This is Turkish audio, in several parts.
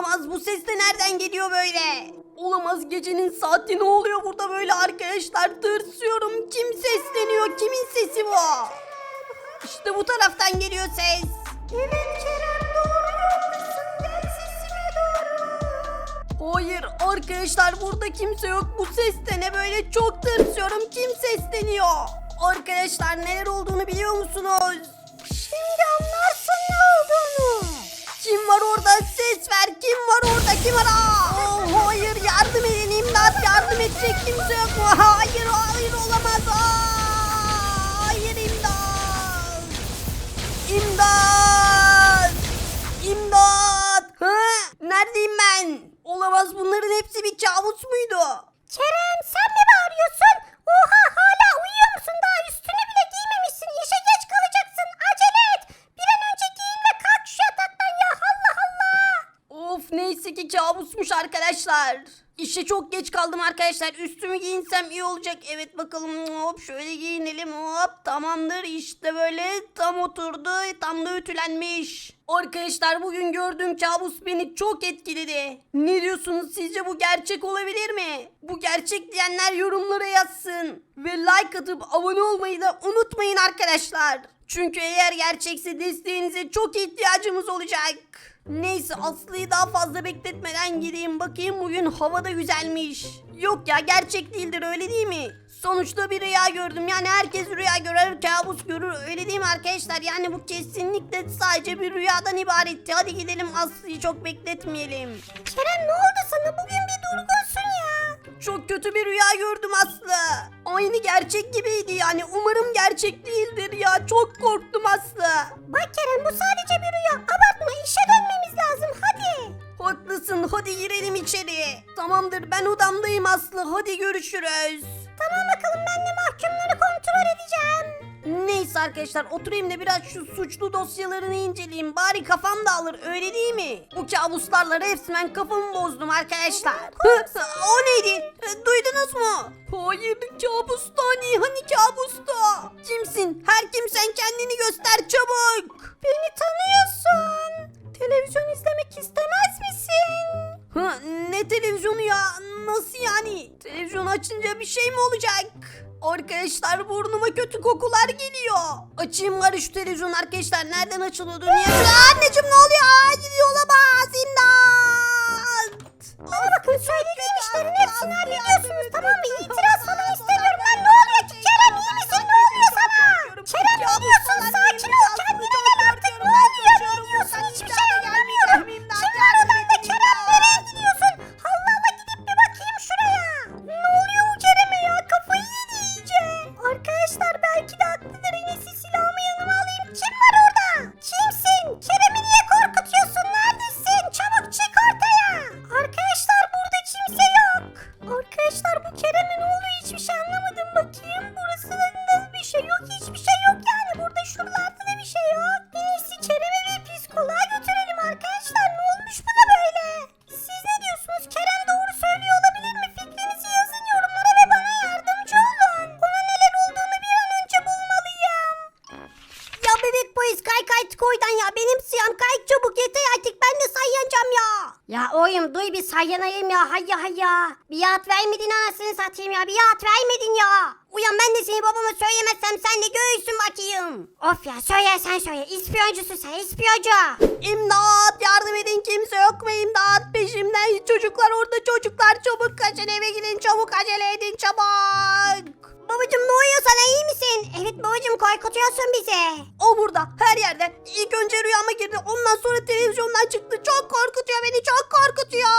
Olamaz bu ses de nereden geliyor böyle? Olamaz gecenin saati ne oluyor burada böyle arkadaşlar tırsıyorum. Kim sesleniyor kimin sesi bu? İşte bu taraftan geliyor ses. Evet Kerem doğru yoldasın gel sesime doğru. Hayır arkadaşlar burada kimse yok. Bu ses de ne böyle çok tırsıyorum. Kim sesleniyor? Arkadaşlar neler olduğunu biliyor musunuz? Kim var orada? Ses ver. Kim var orada? Kim var? Aa, hayır yardım edin imdat. Yardım edecek kimse yok mu? Hayır hayır olamaz. Aa, hayır imdat. İmdat! İmdat! Ha? Neredeyim ben? Olamaz bunların hepsi bir kabus muydu? Kerem sen mi bağırıyorsun? Oha hala Of neyse ki kabusmuş arkadaşlar. İşe çok geç kaldım arkadaşlar. Üstümü giyinsem iyi olacak. Evet bakalım hop şöyle giyinelim hop tamamdır işte böyle tam oturdu tam da ütülenmiş. Arkadaşlar bugün gördüğüm kabus beni çok etkiledi. Ne diyorsunuz sizce bu gerçek olabilir mi? Bu gerçek diyenler yorumlara yazsın. Ve like atıp abone olmayı da unutmayın arkadaşlar. Çünkü eğer gerçekse desteğinize çok ihtiyacımız olacak. Neyse Aslı'yı daha fazla bekletmeden gideyim bakayım bugün hava da güzelmiş. Yok ya gerçek değildir öyle değil mi? Sonuçta bir rüya gördüm yani herkes rüya görer kabus görür öyle değil mi arkadaşlar? Yani bu kesinlikle sadece bir rüyadan ibaretti. Hadi gidelim Aslı'yı çok bekletmeyelim. Kerem ne oldu sana? Bugün bir durgunsun ya. Çok kötü bir rüya gördüm Aslı. Aynı gerçek gibiydi yani umarım gerçek değildir ya çok korktum Aslı. Görüşürüz. Tamam bakalım ben de mahkumları kontrol edeceğim. Neyse arkadaşlar oturayım da biraz şu suçlu dosyalarını inceleyeyim. Bari kafam dağılır öyle değil mi? Bu kabuslarla resmen kafamı bozdum arkadaşlar. O neydi? Duydunuz mu? Hayır kabusta hani hani kabusta. Kimsin? Her kimsen kendini göster çabuk. Beni tanıyorsun. Televizyon izlemek istemez misin? Hı, ne televizyonu ya? Nasıl yani? Televizyon açınca bir şey mi olacak? Arkadaşlar burnuma kötü kokular geliyor. Açayım var şu televizyon arkadaşlar. Nereden açılıyordu? Niye? Anneciğim ne oluyor? Aa, gidiyor olamaz. İmdat. Bana bakın söylediğim işlerin hepsini hallediyorsunuz tamam mı? İtiraz falan bir sayyanayım ya hayya hayya. Bir yat vermedin anasını satayım ya bir yat vermedin ya. Uyan ben de seni babama söylemezsem sen de göğüsün bakayım. Of ya söyle sen söyle ispiyoncusun sen ispiyoncu. İmdat yardım edin kimse yok mu imdat peşimden çocuklar orada çocuklar çabuk kaçın eve gidin çabuk acele edin çabuk. Babacım ne oluyor sana iyi misin? Evet babacım korkutuyorsun bizi. O burada her yerde İlk önce rüyama girdi ondan sonra televizyondan çıktı çok korkutuyor beni çok korkutuyor.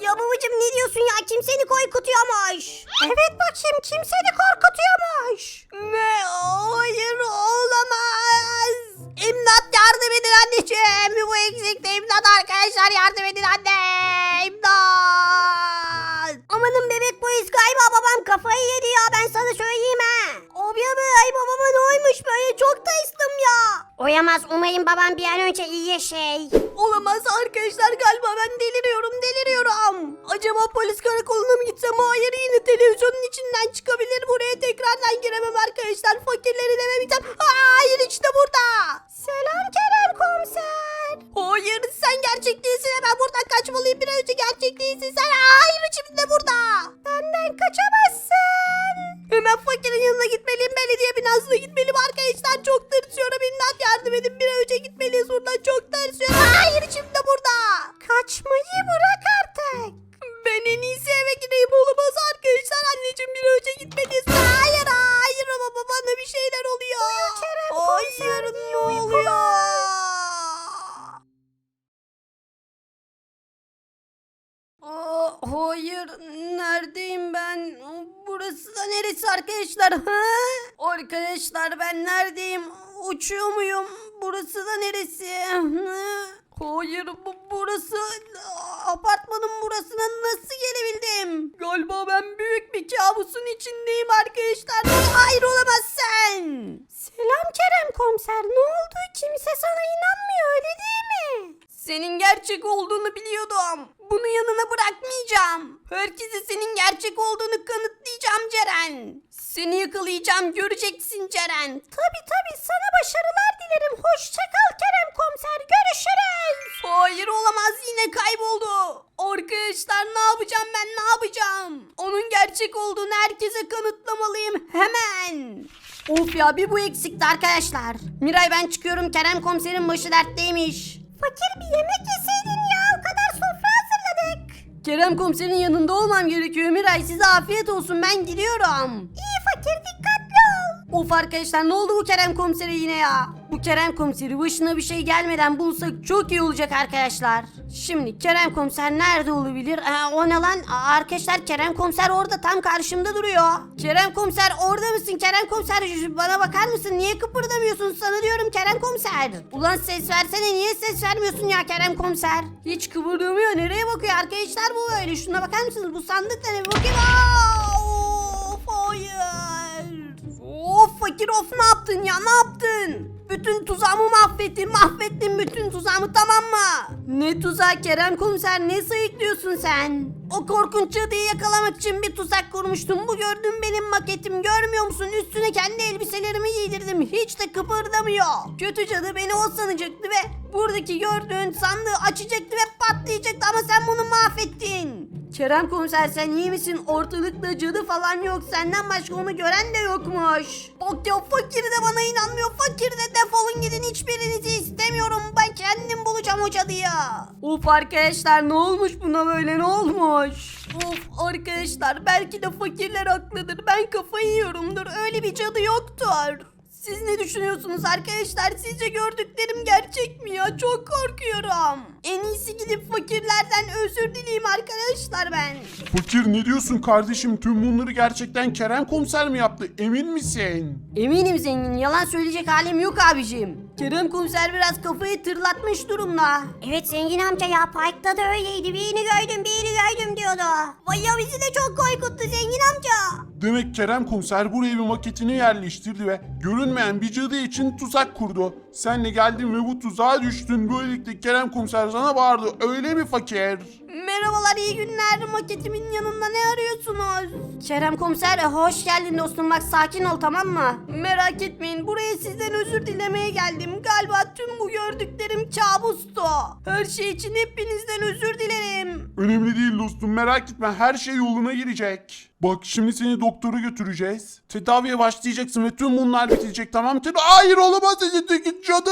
Ya babacım ne diyorsun ya kim seni korkutuyormuş? Evet bakayım kim seni korkutuyormuş. Ne? Hayır olamaz. İmdat yardım edin anneciğim. Bu eksikti imdat arkadaşlar yardım edin anne. İmdat. Amanın bebek polis galiba babam kafayı yedi ya ben sana söyleyeyim ha. Abi abi ay babama ne olmuş böyle çok tırstım ya. Uyamaz umayım babam bir an önce iyi şey. Olamaz arkadaşlar galiba ben deliriyorum deliriyorum. Acaba polis karakoluna mı gitsem? Hayır yine televizyonun içinden çıkabilir. Buraya tekrardan giremem arkadaşlar. Fakirleri dememeyeceğim. Hayır işte Burası da neresi arkadaşlar? Ha? Arkadaşlar ben neredeyim? Uçuyor muyum? Burası da neresi? Ha? Hayır bu, burası apartmanın burasına nasıl gelebildim? Galiba ben büyük bir kabusun içindeyim arkadaşlar. Hayır olamaz sen. Selam Kerem komiser. Ne oldu? Kimse sana inanmıyor öyle değil mi? Senin gerçek olduğunu biliyordum. Bunu yanına bırakmayacağım. Herkese senin gerçek olduğunu kanıtlayacağım Ceren. Seni yakalayacağım göreceksin Ceren. Tabi tabi sana başarılar dilerim. Hoşça kal Kerem komiser. Görüşürüz. Hayır olamaz yine kayboldu. Arkadaşlar ne yapacağım ben ne yapacağım? Onun gerçek olduğunu herkese kanıtlamalıyım hemen. Of ya bir bu eksikti arkadaşlar. Miray ben çıkıyorum Kerem komiserin başı dertteymiş. Fakir bir yemek yeseydin ya. O kadar sofra hazırladık. Kerem komiserin yanında olmam gerekiyor Miray size afiyet olsun ben gidiyorum. İyi fakir dikkatli ol. Of arkadaşlar ne oldu bu Kerem komisere yine ya? Bu Kerem komiseri başına bir şey gelmeden bulsak çok iyi olacak arkadaşlar. Şimdi Kerem komiser nerede olabilir? Aa, o ne lan? Arkadaşlar Kerem komiser orada tam karşımda duruyor. Kerem komiser orada mısın? Kerem komiser bana bakar mısın? Niye kıpırdamıyorsun? Sana diyorum Kerem komiser. Ulan ses versene niye ses vermiyorsun ya Kerem komiser? Hiç kıpırdamıyor. Nereye bakıyor arkadaşlar bu böyle? Şuna bakar mısınız? Bu sandık ne? Bakayım. Aa, of hayır. Of fakir of ne yaptın ya ne yaptın? Bütün tuzağımı mahvettin mahvettin bütün tuzağımı tamam mı? Ne tuzak Kerem komiser ne sayıklıyorsun sen? O korkunç cadıyı yakalamak için bir tuzak kurmuştum. Bu gördüğün benim maketim görmüyor musun? Üstüne kendi elbiselerimi giydirdim. Hiç de kıpırdamıyor. Kötü cadı beni o sanacaktı ve buradaki gördüğün sandığı açacaktı ve patlayacaktı ama sen bunu mahvettin. Kerem komiser sen iyi misin? Ortalıkta cadı falan yok. Senden başka onu gören de yokmuş. Bak ya fakir de bana inanmıyor. Fakir de defolun gidin hiçbirinizi istemiyorum. Ben kendim bulacağım o cadıyı. Of arkadaşlar ne olmuş buna böyle ne olmuş? Of arkadaşlar belki de fakirler haklıdır. Ben kafayı yiyorumdur. Öyle bir cadı yoktur. Siz ne düşünüyorsunuz arkadaşlar? Sizce gördüklerim gerçek mi ya? Çok korkuyorum. En iyisi gidip fakirlerden özür dileyim arkadaşlar ben. Fakir ne diyorsun kardeşim? Tüm bunları gerçekten Kerem komiser mi yaptı? Emin misin? Eminim zengin. Yalan söyleyecek halim yok abicim. Kerem komiser biraz kafayı tırlatmış durumda. Evet zengin amca ya parkta da öyleydi. Birini gördüm birini gördüm diyordu. Vay ya bizi de çok korkuttu zengin amca. Demek Kerem komiser buraya bir maketini yerleştirdi ve görünmeyen bir cadı için tuzak kurdu. Sen de geldin ve bu tuzağa düştün. Böylelikle Kerem komiser sana bağırdı. Öyle mi fakir? Merhabalar iyi günler. Maketimin yanında ne? Kerem komiser hoş geldin dostum bak sakin ol tamam mı? Merak etmeyin buraya sizden özür dilemeye geldim. Galiba tüm bu gördüklerim kabustu. Her şey için hepinizden özür dilerim. Önemli değil dostum merak etme her şey yoluna girecek. Bak şimdi seni doktora götüreceğiz. Tedaviye başlayacaksın ve tüm bunlar bitecek tamam mı? Hayır olamaz git cadı.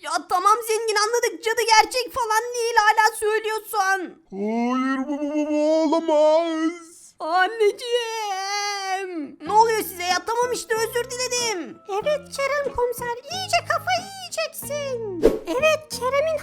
Ya tamam zengin anladık cadı gerçek falan değil hala söylüyorsun. Hayır bu, bu, bu, bu olamaz. Anneciğim. Ne oluyor size ya tamam işte özür diledim. Evet Kerem komiser iyice kafayı yiyeceksin. Evet Kerem'in